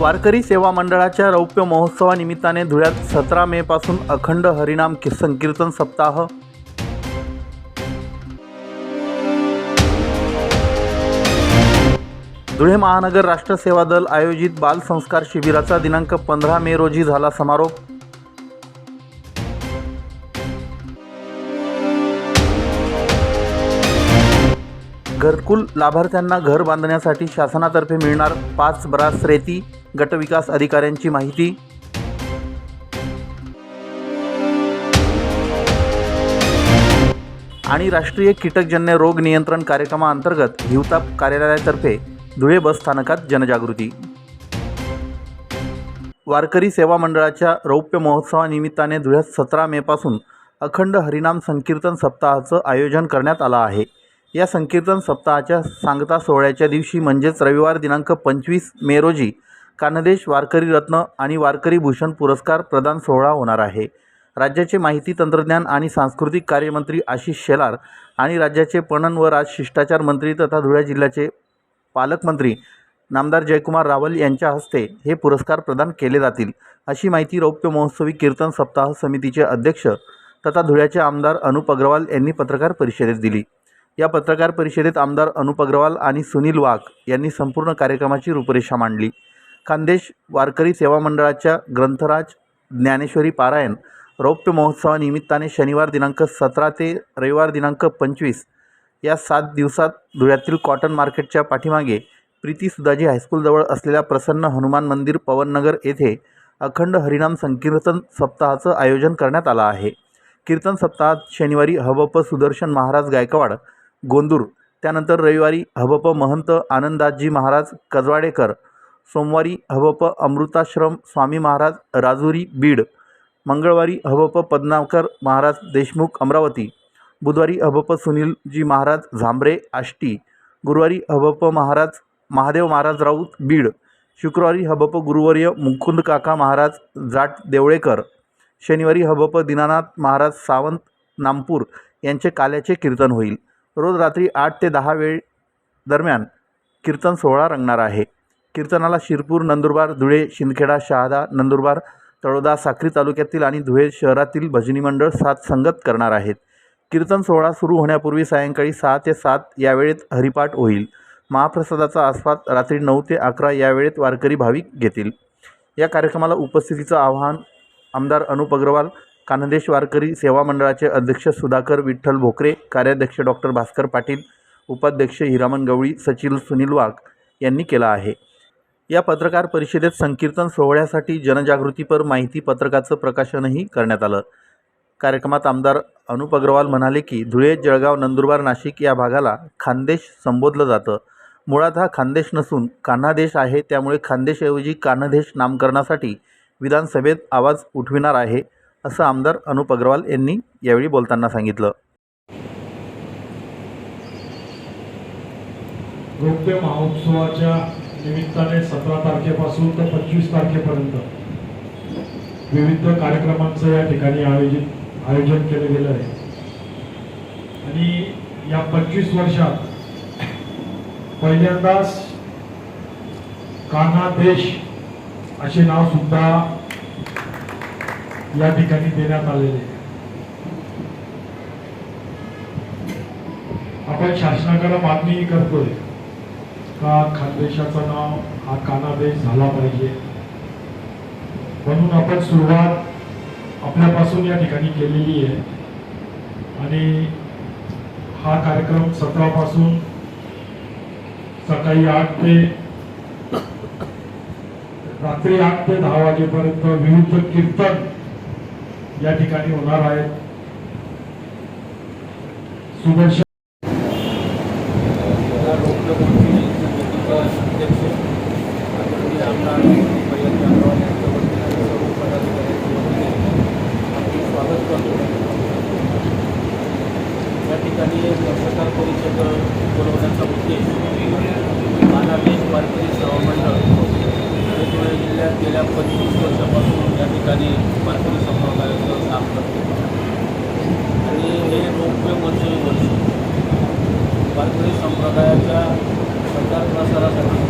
वारकरी सेवा मंडळाच्या रौप्य महोत्सवानिमित्ताने धुळ्यात सतरा मे पासून अखंड हरिनाम संकीर्तन सप्ताह. धुळे महानगर राष्ट्र सेवा दल आयोजित बाल संस्कार शिबिराचा दिनांक पंधरा मे रोजी झाला समारोप. घरकुल लाभार्थ्यांना घर बांधण्यासाठी शासनातर्फे मिळणार पाच ब्रास रेती. गटविकास अधिकाऱ्यांची माहिती. आणि राष्ट्रीय कीटकजन्य रोग नियंत्रण कार्यक्रमाअंतर्गत हिवताप कार्यालयातर्फे धुळे बस स्थानकात जनजागृती. वारकरी सेवा मंडळाच्या रौप्य महोत्सवानिमित्ताने धुळ्यात सतरा मेपासून अखंड हरिनाम संकीर्तन सप्ताहाचं आयोजन करण्यात आलं आहे. या संकीर्तन सप्ताहाच्या सांगता सोहळ्याच्या दिवशी म्हणजेच रविवार दिनांक पंचवीस मे रोजी कानदेश वारकरी रत्न आणि वारकरी भूषण पुरस्कार प्रदान सोहळा होणार आहे. राज्याचे माहिती तंत्रज्ञान आणि सांस्कृतिक कार्यमंत्री आशिष शेलार आणि राज्याचे पणन व राज शिष्टाचार मंत्री तथा धुळे जिल्ह्याचे पालकमंत्री नामदार जयकुमार रावल यांच्या हस्ते हे पुरस्कार प्रदान केले जातील. अशी माहिती रौप्य महोत्सवी कीर्तन सप्ताह समितीचे अध्यक्ष तथा धुळ्याचे आमदार अनुप अग्रवाल यांनी पत्रकार परिषदेत दिली. या पत्रकार परिषदेत आमदार अनुप अग्रवाल आणि सुनील वाघ यांनी संपूर्ण कार्यक्रमाची रूपरेषा मांडली. खानदेश वारकरी सेवा मंडळाच्या ग्रंथराज ज्ञानेश्वरी पारायण रौप्य महोत्सवानिमित्ताने शनिवार दिनांक सतरा ते रविवार दिनांक पंचवीस या सात दिवसात धुळ्यातील कॉटन मार्केटच्या पाठीमागे प्रीती सुदाजी हायस्कूलजवळ असलेल्या प्रसन्न हनुमान मंदिर पवननगर येथे अखंड हरिनाम संकीर्तन सप्ताहाचं आयोजन करण्यात आलं आहे. कीर्तन सप्ताहात शनिवारी हबप सुदर्शन महाराज गायकवाड गोंदूर. त्यानंतर रविवारी हबप महंत आनंदाजी महाराज कजवाडेकर. सोमवारी हबप अमृताश्रम स्वामी महाराज राजुरी बीड. मंगळवारी हबप पद्माकर महाराज देशमुख अमरावती. बुधवारी हबप सुनीलजी महाराज झांबरे आष्टी. गुरुवारी हबप महाराज महादेव महाराज राऊत बीड. शुक्रवारी हबप गुरुवर्य मुकुंद काका महाराज जाट देवळेकर. शनिवारी हबप दीनानाथ महाराज सावंत नामपूर यांचे काल्याचे कीर्तन होईल. रोज रात्री आठ ते दहा वेळ दरम्यान कीर्तन सोहळा रंगणार आहे. कीर्तनाला शिरपूर नंदुरबार धुळे शिंदखेडा शहादा नंदुरबार तळोदा साक्री तालुक्यातील आणि धुळे शहरातील भजनी मंडळ साथ संगत करणार आहेत. कीर्तन सोहळा सुरू होण्यापूर्वी सायंकाळी सहा ते सात या वेळेत हरिपाठ होईल. महाप्रसादाचा आस्वाद रात्री नऊ ते अकरा या वेळेत वारकरी भाविक घेतील. या कार्यक्रमाला उपस्थितीचं आवाहन आमदार अनुप अग्रवाल कानदेश वारकरी सेवा मंडळाचे अध्यक्ष सुधाकर विठ्ठल भोकरे कार्याध्यक्ष डॉक्टर भास्कर पाटील उपाध्यक्ष हिरामन गवळी सचिव सुनील वाघ यांनी केला आहे. या पत्रकार परिषदेत संकीर्तन सोहळ्यासाठी जनजागृतीपर माहिती पत्रकाचं प्रकाशनही करण्यात आलं. कार्यक्रमात आमदार अनुप अग्रवाल म्हणाले की धुळे जळगाव नंदुरबार नाशिक या भागाला खानदेश संबोधलं जातं. मुळात हा खानदेश नसून कान्हादेश आहे त्यामुळे खानदेशऐवजी कान्हदेश नामकरणासाठी विधानसभेत आवाज उठविणार आहे. असं आमदार अनुप अग्रवाल यांनी यावेळी बोलताना सांगितलं. रौप्य महोत्सवाच्या निमित्ताने सतरा तारखेपासून तर पंचवीस तारखेपर्यंत विविध कार्यक्रमांचं या ठिकाणी आयोजित आयोजन केलं गेलं आहे. आणि या पंचवीस वर्षात पहिल्यांदाच कान्हा देश असे नाव सुद्धा या ठिकाणी देण्यात आलेले. आपण शासनाकडे मागणी करतोय का खानदेशाचं नाव हा कानादेश झाला पाहिजे? म्हणून आपण सुरुवात आपल्यापासून या ठिकाणी केलेली आहे. आणि हा कार्यक्रम सतरापासून सकाळी आठ ते रात्री आठ ते दहा वाजेपर्यंत विविध कीर्तन या ठिकाणी होणार आहेत सुदर्शन स्वागत करतो या ठिकाणी पत्रकार परिषद बोलवण्याचा उद्देश बांगलादेश वारकरी सेवा मंडळ हे जिल्ह्यात गेल्या पंचवीस वर्षापासून या ठिकाणी भरपूर संप्रदायाचं काम करतो आणि हे रौप्य वर्ष वर्ष वारकरी संप्रदायाच्या प्रचार प्रसारासाठी.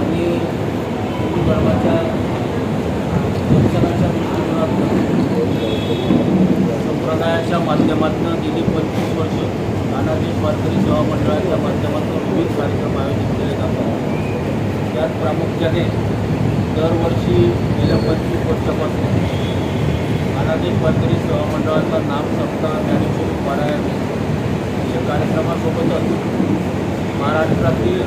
आणि हिंदू धर्माच्या शिक्षणाच्या दृष्टिकोनातून संप्रदायाच्या माध्यमातून गेली पंचवीस वर्ष नानाजी वारकरी सेवा मंडळाच्या माध्यमातून विविध कार्यक्रम आयोजित केले जातात. त्यात प्रामुख्याने दरवर्षी गेल्या पंचवीस वर्षापासून अनाधिक वारकरी सहमंडळाचा नाम सप्ताह ज्ञानेश्वरी पारायण अशा कार्यक्रमासोबतच महाराष्ट्रातील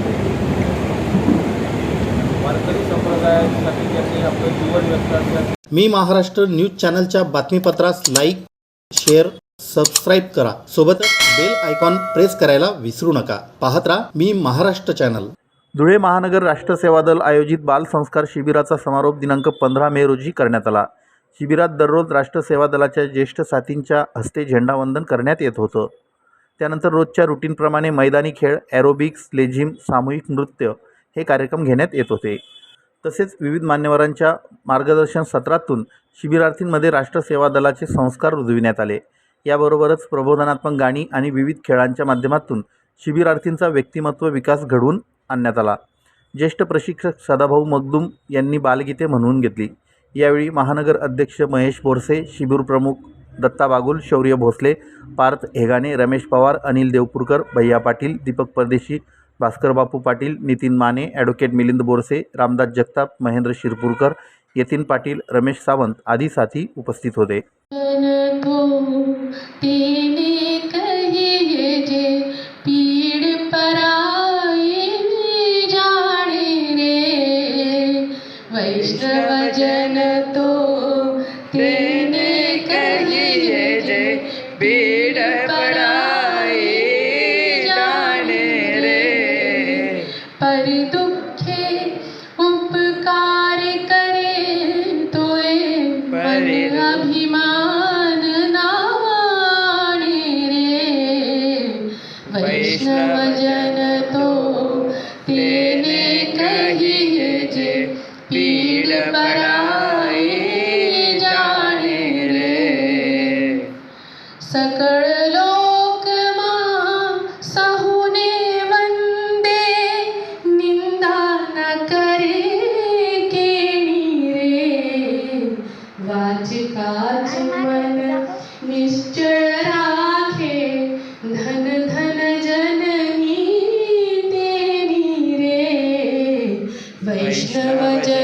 वारकरी संप्रदायासाठी त्यांनी आपलं जीवन व्यक्त असल्याचं मी महाराष्ट्र न्यूज चॅनलच्या बातमीपत्रास लाईक शेअर सबस्क्राईब करा. सोबतच बेल आयकॉन प्रेस करायला विसरू नका. पाहत राहा मी महाराष्ट्र चॅनल. धुळे महानगर राष्ट्र सेवा दल आयोजित बालसंस्कार शिबिराचा समारोप दिनांक पंधरा मे रोजी करण्यात आला. शिबिरात दररोज राष्ट्र सेवा दलाच्या ज्येष्ठ साथींच्या हस्ते झेंडावंदन करण्यात येत होतं. त्यानंतर रोजच्या रुटीनप्रमाणे मैदानी खेळ ॲरोबिक्स लेझिम सामूहिक नृत्य हे कार्यक्रम घेण्यात येत होते. तसेच विविध मान्यवरांच्या मार्गदर्शन सत्रातून शिबिरार्थींमध्ये राष्ट्र सेवा दलाचे संस्कार रुजविण्यात आले. याबरोबरच प्रबोधनात्मक गाणी आणि विविध खेळांच्या माध्यमातून शिबिरार्थींचा व्यक्तिमत्व विकास घडवून आणण्यात आला. ज्येष्ठ प्रशिक्षक सदाभाऊ मगदूम यांनी बालगीते म्हणून घेतली. यावेळी महानगर अध्यक्ष महेश बोरसे शिबिर प्रमुख दत्ता बागुल शौर्य भोसले पार्थ हेगाने रमेश पवार अनिल देवपूरकर भैया पाटील दीपक परदेशी भास्कर बापू पाटील नितीन माने ॲडव्होकेट मिलिंद बोरसे रामदास जगताप महेंद्र शिरपूरकर यतीन पाटील रमेश सावंत आदी साथी उपस्थित होते. जे पीड़ परा वैष्णव जन तो तेने कहिए जे पीड़ पराई जाने रे। पर दुखे उपकार करे तोए पर अभिमान नावाणे रे। वैष्णव वैष्णव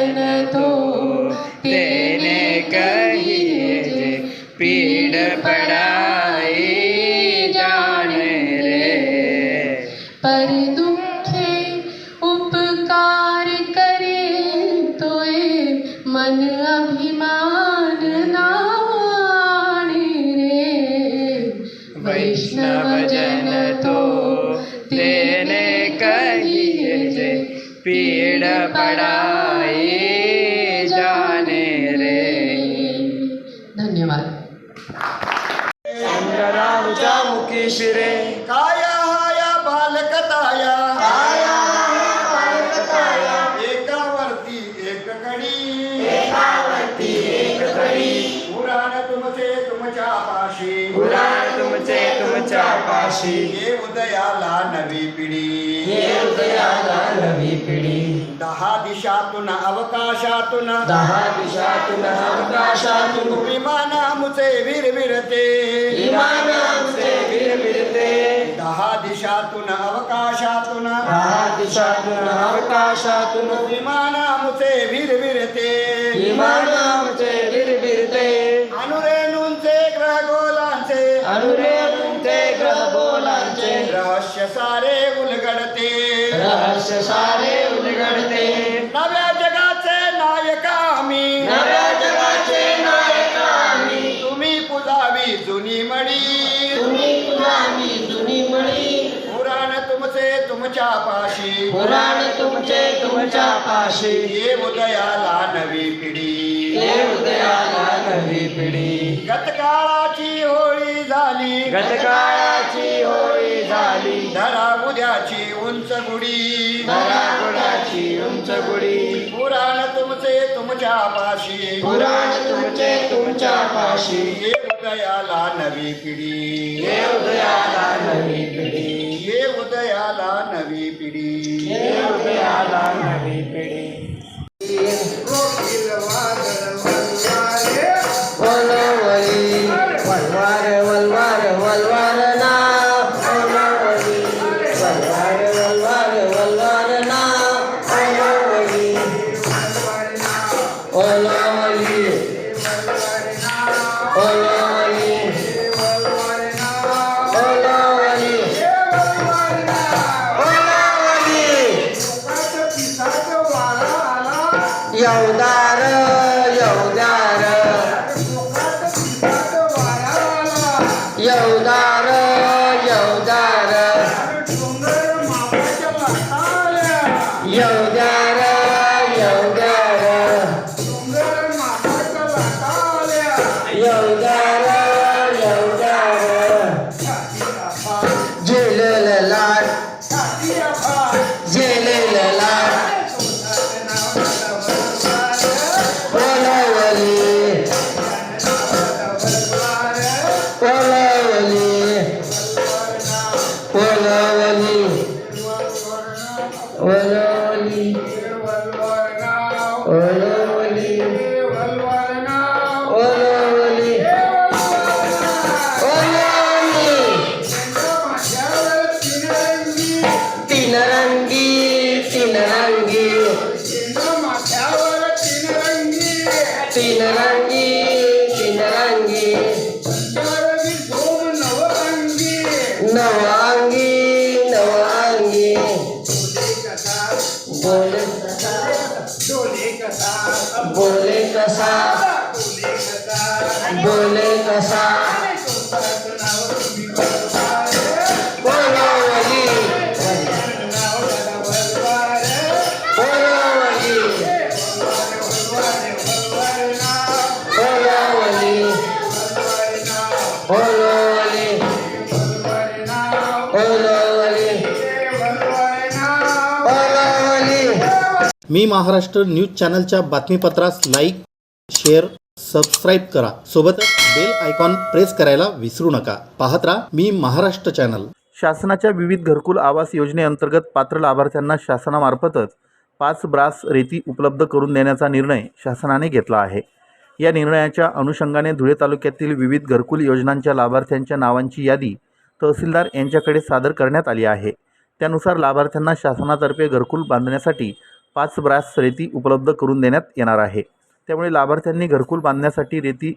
ahí. दिशातून अवकाशातून. दहा दिशातून आकाशातून विमान आमचे विरविरते. विमान आमचे विरविरते. दहा दिशातून अवकाशातून. दहा दिशातून आकाशातून विमान आमचे विरविरते. विमान आमचे विरविरते. अनुरेणूंचे ग्रहगोलांचे. अनुरेणूंचे ग्रह बोलांचे रहस्य सारे उलगडते. रहस्य सारे पुराण तुमचे तुमच्या पाशी. ये उदयाला नवी पिढी. ये उदयाला नवी पिढी. गतकाळाची होळी झाली. गतकाळाची होळी झाली. धरा उद्याची उंच गुढी. गुणाची उंच गुढी. पुराण तुमचे तुमच्या पाशी. पुराण तुमचे तुमच्या पाशी. ये उदयाला नवी पिढी. ये उदयाला नवी पिढी. ಉದಯಾಲ ನವಿ ಪಿಡಿ ಉದಯಾಲ ನವಿ ಪಿಡಿ Yoga. வல்வரனா मी महाराष्ट्र न्यूज चॅनलच्या बातमीपत्रास लाईक शेअर सबस्क्राईब करा. सोबतच बेल आयकॉन प्रेस करायला विसरू नका. पाहत राहा मी महाराष्ट्र चॅनल. शासनाच्या विविध घरकुल आवास योजनेअंतर्गत पात्र लाभार्थ्यांना शासनामार्फतच पाच ब्रास रेती उपलब्ध करून देण्याचा निर्णय शासनाने घेतला आहे. या निर्णयाच्या अनुषंगाने धुळे तालुक्यातील विविध घरकुल योजनांच्या लाभार्थ्यांच्या नावांची यादी तहसीलदार यांच्याकडे सादर करण्यात आली आहे. त्यानुसार लाभार्थ्यांना शासनातर्फे घरकुल बांधण्यासाठी पाच ब्रास रेती उपलब्ध करून देण्यात येणार आहे. त्यामुळे लाभार्थ्यांनी घरकुल बांधण्यासाठी रेती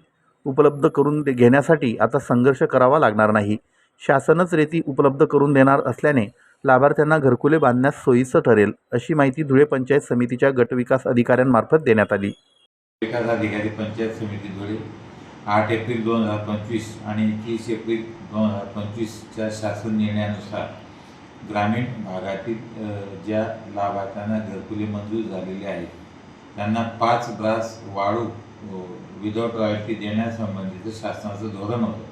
उपलब्ध करून दे घेण्यासाठी आता संघर्ष करावा लागणार नाही. शासनच रेती उपलब्ध करून देणार असल्याने लाभार्थ्यांना घरकुले बांधण्यास सोयीचं ठरेल अशी माहिती धुळे पंचायत समितीच्या गटविकास अधिकाऱ्यांमार्फत देण्यात आली. विकास अधिकारी पंचायत समिती धुळे आठ एप्रिल दोन हजार पंचवीस आणि तीस एप्रिल दोन हजार पंचवीसच्या शासन निर्णयानुसार ग्रामीण भागातील ज्या लाभार्थ्यांना घरकुले मंजूर झालेले आहेत त्यांना पाच ब्रास वाळू विदाउट रॉयल्टी देण्यासंबंधीचं शासनाचं धोरण होतं.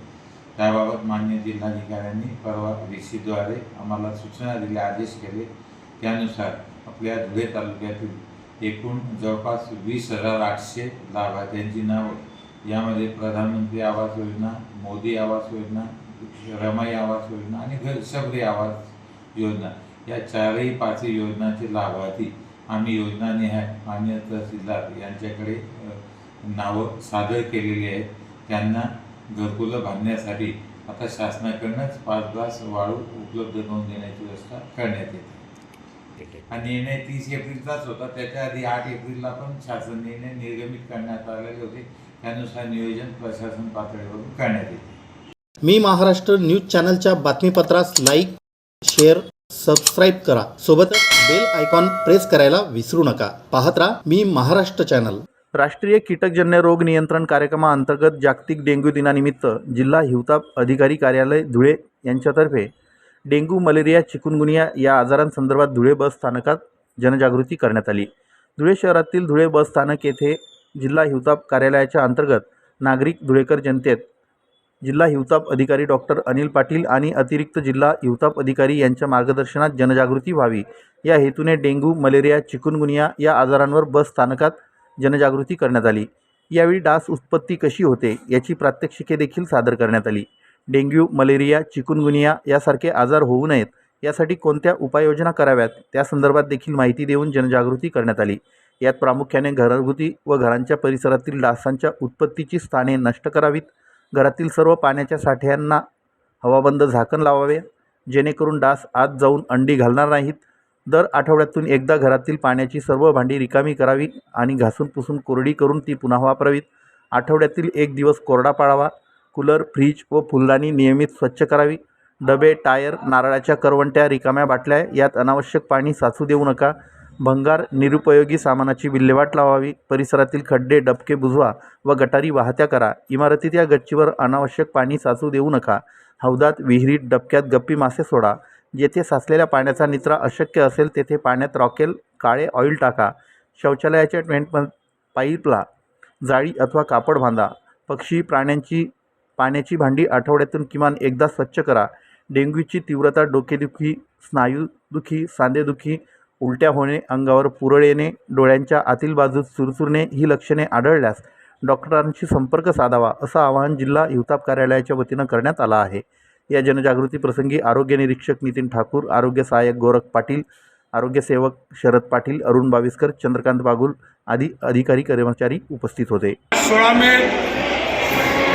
त्याबाबत मान्य जिल्हाधिकाऱ्यांनी परवा व्हीसीद्वारे आम्हाला सूचना दिल्या आदेश केले. त्यानुसार आपल्या धुळे तालुक्यातील एकूण जवळपास वीस हजार आठशे लाभार्थ्यांची नावं यामध्ये प्रधानमंत्री आवास योजना मोदी आवास योजना रमाई आवास योजना आणि घर शबरी आवास योजना. या चारही पाचही योजनांचे लाभार्थी आम्ही योजनानिहाय मान्य तहसीलदार यांच्याकडे नावं सादर केलेली आहेत. त्यांना घरकुलं बांधण्यासाठी आता शासनाकडनंच पाच ग्लास वाळू उपलब्ध करून देण्याची व्यवस्था करण्यात येते. हा निर्णय तीस एप्रिलचाच होता. त्याच्या आधी आठ एप्रिलला पण शासन निर्णय निर्गमित करण्यात आलेले होते. त्यानुसार नियोजन प्रशासन पातळीवरून करण्यात येते. मी महाराष्ट्र न्यूज चॅनलच्या बातमीपत्रास लाईक शेअर सबस्क्राईब करा. सोबतच बेल आयकॉन प्रेस करायला विसरू नका. पाहत राहा मी महाराष्ट्र चॅनल राष्ट्रीय कीटकजन्य रोग नियंत्रण कार्यक्रमाअंतर्गत जागतिक डेंग्यू दिनानिमित्त जिल्हा हिवताप अधिकारी कार्यालय धुळे यांच्यातर्फे डेंग्यू मलेरिया चिकुनगुनिया या आजारांसंदर्भात धुळे बस स्थानकात जनजागृती करण्यात आली. धुळे शहरातील धुळे बस स्थानक येथे जिल्हा हिवताप कार्यालयाच्या अंतर्गत नागरिक धुळेकर जनतेत जिल्हा हिवताप अधिकारी डॉक्टर अनिल पाटील आणि अतिरिक्त जिल्हा हिवताप अधिकारी यांच्या मार्गदर्शनात जनजागृती व्हावी. या हेतूने डेंग्यू मलेरिया चिकुनगुनिया या आजारांवर बस स्थानकात जनजागृती करण्यात आली. यावेळी डास उत्पत्ती कशी होते याची प्रात्यक्षिके देखील सादर करण्यात आली. डेंग्यू मलेरिया चिकुनगुनिया यासारखे आजार होऊ नयेत यासाठी कोणत्या उपाययोजना कराव्यात त्या संदर्भात देखील माहिती देऊन जनजागृती करण्यात आली. यात प्रामुख्याने घरगुती व घरांच्या परिसरातील डासांच्या उत्पत्तीची स्थाने नष्ट करावीत घरातील सर्व पाण्याच्या साठ्यांना हवाबंद झाकण लावावे. जेणेकरून डास आत जाऊन अंडी घालणार नाहीत. दर आठवड्यातून एकदा घरातील पाण्याची सर्व भांडी रिकामी करावी आणि घासून पुसून कोरडी करून ती पुन्हा वापरावीत. आठवड्यातील एक दिवस कोरडा पाळावा. कूलर फ्रीज व फुलदाणी नियमित स्वच्छ करावी. डबे टायर नारळाच्या करवंट्या रिकाम्या बाटल्या यात अनावश्यक पाणी साचू देऊ नका. भंगार निरुपयोगी सामानाची विल्हेवाट लावावी परिसरातील खड्डे डबके बुजवा व गटारी वाहत्या करा. इमारतीत या गच्चीवर अनावश्यक पाणी साचू देऊ नका. हौदात विहिरीत डबक्यात गप्पी मासे सोडा. जेथे साचलेल्या पाण्याचा निचरा अशक्य असेल तेथे पाण्यात रॉकेल काळे ऑइल टाका. शौचालयाच्या ट्वेंट पाईपला जाळी अथवा कापड बांधा. पक्षी प्राण्यांची पाण्याची भांडी आठवड्यातून किमान एकदा स्वच्छ करा. डेंग्यूची तीव्रता डोकेदुखी स्नायूदुखी सांधेदुखी उलट्या होणे अंगावर पुरळ येणे डोळ्यांच्या आतील बाजूस चुरचुरणे ही लक्षणे आढळल्यास डॉक्टरांशी संपर्क साधावा असं आवाहन जिल्हा हिवताप कार्यालयाच्या वतीनं करण्यात आलं आहे. या जनजागृती प्रसंगी आरोग्य निरीक्षक नितीन ठाकूर आरोग्य सहाय्यक गोरख पाटील आरोग्य सेवक शरद पाटील अरुण बाविस्कर चंद्रकांत बागुल आदी अधिकारी कर्मचारी उपस्थित होते. सोळा मे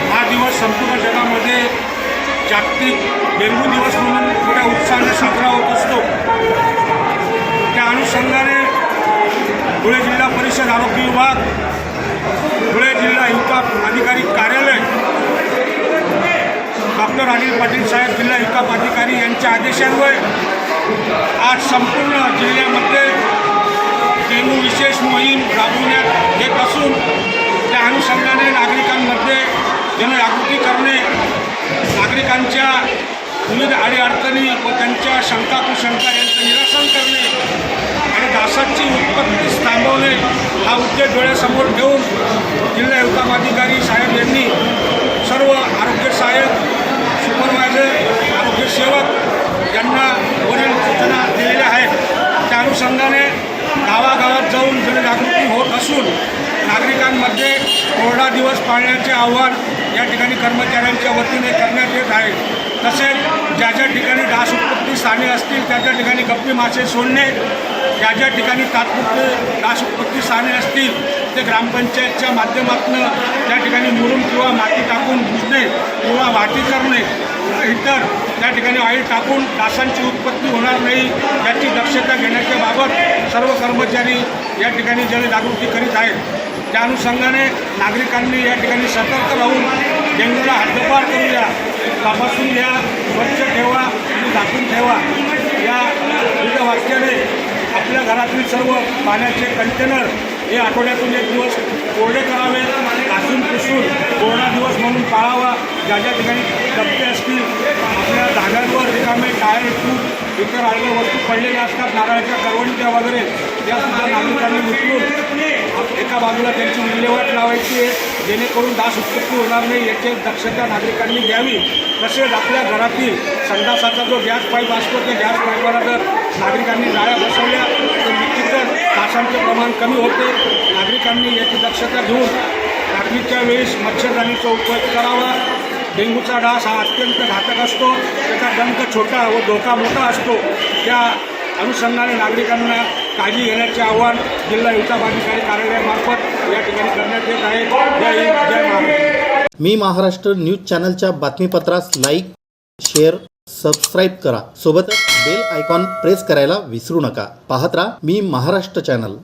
हा दिवस संपूर्ण जगामध्ये जागतिक डेंग्यू दिवस म्हणून मोठ्या उत्साहाने साजरा होत असतो. अनुषंगाने धुळे जिल्हा परिषद आरोग्य विभाग धुळे जिल्हा हिकाप अधिकारी कार्यालय डॉक्टर अनिल पाटील साहेब जिल्हा हिकाप अधिकारी यांच्या आदेशान्वये आज संपूर्ण जिल्ह्यामध्ये डेंग्यू विशेष मोहीम राबवण्यात येत असून त्या अनुषंगाने नागरिकांमध्ये जनजागृती करणे नागरिकांच्या विविध अडीअडचणी व त्यांच्या शंका कुशंका यांचं निरसन करणे डासाची उत्पत्ती थांबवणे हा उद्देश डोळ्यासमोर ठेवून जिल्हा युकाम अधिकारी साहेब यांनी सर्व आरोग्य सहाय्यक सुपरवायझर आरोग्य सेवक यांना वरील सूचना दिलेल्या आहेत. त्या अनुषंगाने गावागावात जाऊन जनजागृती होत असून नागरिकांमध्ये कोरडा दिवस पाळण्याचे आव्हान या ठिकाणी कर्मचाऱ्यांच्या वतीने करण्यात येत आहे. तसेच ज्या ज्या ठिकाणी डास उत्पत्ती स्थाने असतील त्या त्या ठिकाणी गप्पी मासे सोडणे ज्या ज्या ठिकाणी तात्पुरते डास उत्पत्ती स्थाने असतील ते ग्रामपंचायतच्या माध्यमातून त्या ठिकाणी मुरुम किंवा माती टाकून भुजणे किंवा वाटी करणे इतर त्या ठिकाणी ऑइल टाकून डासांची उत्पत्ती होणार नाही याची दक्षता घेण्याच्या बाबत सर्व कर्मचारी या ठिकाणी जनजागृती करीत आहेत त्या अनुषंगाने नागरिकांनी या ठिकाणी सतर्क राहून डेंग्यूला हद्दपार करूया तपासून घ्या स्वच्छ ठेवा आणि झाकून ठेवा. या युद्ध वाक्याने आपल्या घरातील सर्व पाण्याचे कंटेनर हे आठवड्यातून एक दिवस कोरडे करावे घासून पुसून कोरोना दिवस म्हणून पाळावा. ज्या ज्या ठिकाणी डबके असतील आपल्या धाग्यांवर रिकामे टायर ट्यूब इतर आडव्या वस्तू पडलेल्या असतात नारळाच्या करवणीच्या वगैरे या सुद्धा नागरिकांनी उचलून एका बाजूला त्यांची विल्हेवाट लावायची आहे. जेणेकरून डास उत्पत्ती होणार नाही याची दक्षता नागरिकांनी घ्यावी. तसेच आपल्या घरातील संडासाचा जो गॅस पाईप असतो त्या गॅस पाईपवर जर नागरिकांनी जाळ्या बसवल्या तर निश्चितच डासांचे प्रमाण कमी होते. नागरिकांनी याची दक्षता घेऊन रात्रीच्या वेळेस मच्छरदाणीचा उपयोग करावा. डेंग्यूचा डास हा अत्यंत घातक असतो. त्याचा डंक छोटा व धोका मोठा असतो. त्या अनुषंगाने नागरिकांना काळजी घेण्याचे आव्हान जिल्हा युवता अधिकारी कार्यालयामार्फत या ठिकाणी करण्यात येत आहे. जय हिंद जय महाराष्ट्र. मी महाराष्ट्र न्यूज चॅनलच्या बातमीपत्रास लाईक शेअर सबस्क्राईब करा. सोबतच बेल आयकॉन प्रेस करायला विसरू नका. पाहत राहा मी महाराष्ट्र चॅनल.